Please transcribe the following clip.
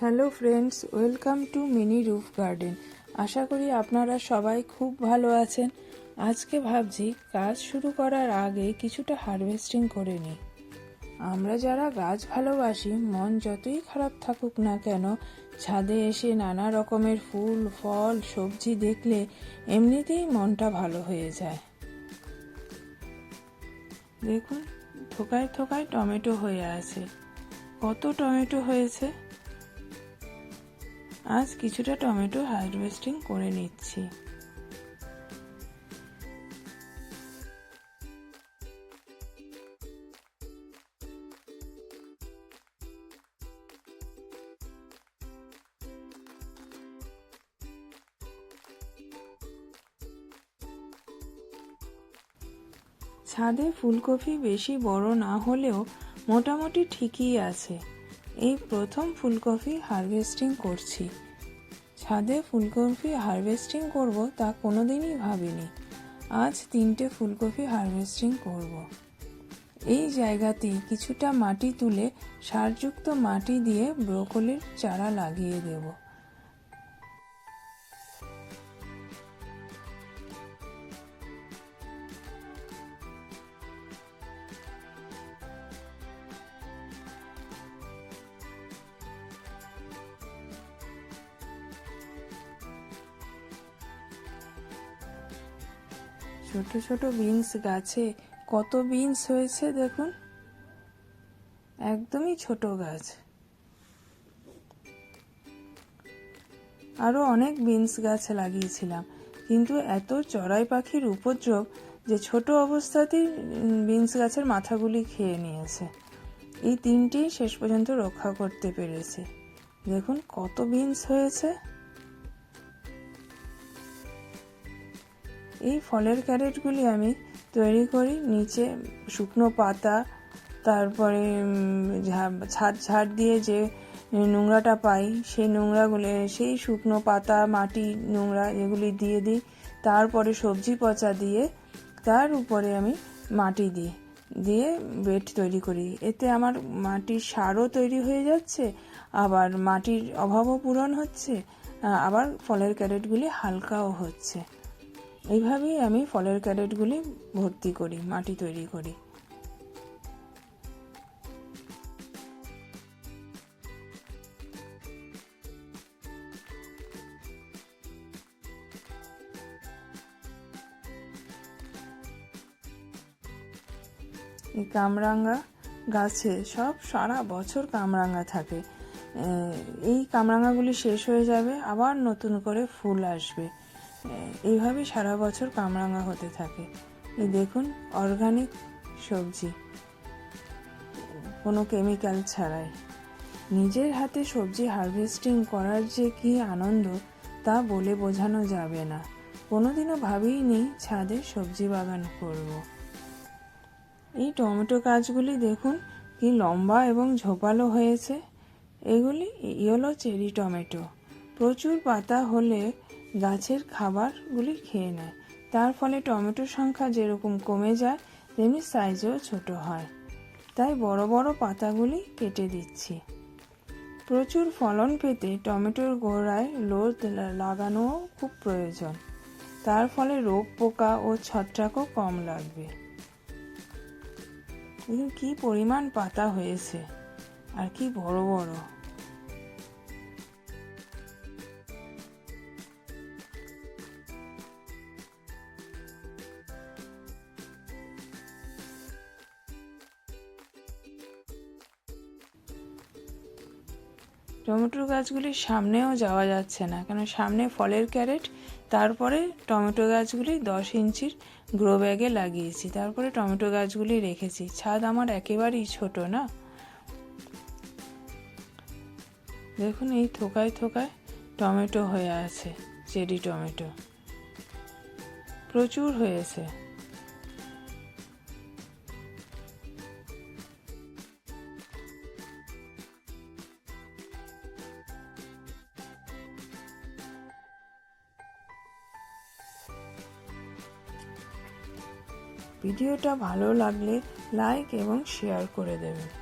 Hello friends, welcome to mini roof garden. আশা করি আপনারা সবাই খুব ভালো আছেন। আজকে ভাবছি কাজ শুরু করার আগে কিছুটা হারভেস্টিং করে নিই। আমরা যারা গাছ ভালোবাসি, মন যতই খারাপ থাকুক না কেন, ছাদে এসে নানা রকমের ফুল, ফল, সবজি দেখলে এমনিতেই মনটা ভালো হয়ে যায়। দেখুন, থোকায় থোকায় টমেটো হয়ে আছে। কত টমেটো হয়েছে? আজ কিছুটা টমেটো হারভেস্টিং করে নিচ্ছি। ছাদে ফুলকপি বেশি বড় না হলেও মোটামুটি ঠিকই আছে। এই প্রথম ফুলকপি হারভেস্টিং করছি। ছাদে ফুলকপি হারভেস্টিং করব তা কোনোদিনই ভাবিনি। আজ তিনটে ফুলকপি হারভেস্টিং করব। এই জায়গাতেই কিছুটা মাটি তুলে সারযুক্ত মাটি দিয়ে ব্রোকলির চারা লাগিয়ে দেবো। ছোট ছোট বিনস গাছে কত বিনস হয়েছে দেখুন? একদমই ছোট গাছ। আরও অনেক বিনস গাছ লাগিয়েছিলাম, কিন্তু এত চড়াই পাখির উপদ্রব যে ছোট অবস্থাতেই বিনস গাছের মাথাগুলি খেয়ে নিয়েছে। এই তিনটেই শেষ পর্যন্ত রক্ষা করতে পেরেছে। দেখুন কত বিনস হয়েছে। এই ফলের ক্যারেটগুলি আমি তৈরি করি, নিচে শুকনো পাতা, তারপরে ছাদ, ঝাড় দিয়ে যে নোংরাটা পাই, সেই নোংরাগুলো, সেই শুকনো পাতা, মাটি নোংরা এগুলি দিয়ে দিই, তারপরে সবজি পচা দিয়ে তার উপরে আমি মাটি দিই, দিয়ে বেড তৈরি করি। এতে আমার মাটির সারও তৈরি হয়ে যাচ্ছে, আবার মাটির অভাবও পূরণ হচ্ছে আবার ফলের ক্যারেটগুলি হালকাও হচ্ছে। এইভাবেই আমি ফলের ক্যারেটগুলি ভর্তি করি, মাটি তৈরি করি। এই কামরাঙ্গা গাছে সব সারা বছর কামরাঙ্গা থাকে। এই কামরাঙ্গাগুলি শেষ হয়ে যাবে, আবার নতুন করে ফুল আসবে। এইভাবেই সারা বছর কামরাঙা হতে থাকে। এই দেখুন অর্গানিক সবজি। কোনো কেমিক্যাল ছাড়াই। নিজের হাতে সবজি হারভেস্টিং করার যে কি আনন্দ, তা বলে বোঝানো যাবে না। কোনোদিনও ভাবিনি ছাদে সবজি বাগান করব। এই টমেটো গাছগুলি দেখুন, কি লম্বা এবং ঝোপালো হয়েছে। এগুলি ইয়েলো চেরি টমেটো। প্রচুর পাতা হলে গাছের খাবারগুলি খেয়ে নেয়। তার ফলে টমেটোর সংখ্যা যেরকম কমে যায়, তেমনি সাইজও ছোট হয়। তাই বড় বড় পাতাগুলি কেটে দিচ্ছি। প্রচুর ফলন পেতে টমেটোর গোড়ায় লোদ লাগানোও খুব প্রয়োজন। তার ফলে রোগ পোকা ও ছত্রাকও কম লাগবে। কি পরিমাণ পাতা হয়েছে? আর কি বড় বড়? টমেটোর গাছগুলির সামনেও যাওয়া যাচ্ছে না, কেন সামনে ফলের ক্যারেট, তারপরে টমেটো গাছগুলি দশ ইঞ্চির গ্রো ব্যাগে লাগিয়েছি, তারপরে টমেটো গাছগুলি রেখেছি। ছাদ আমার একেবারেই ছোট, না? দেখুন, এই থোকায় থোকায় টমেটো হয়ে আছে, চেরি টমেটো। প্রচুর হয়েছে। ভিডিওটা ভালো লাগলে লাইক এবং শেয়ার করে দেবেন।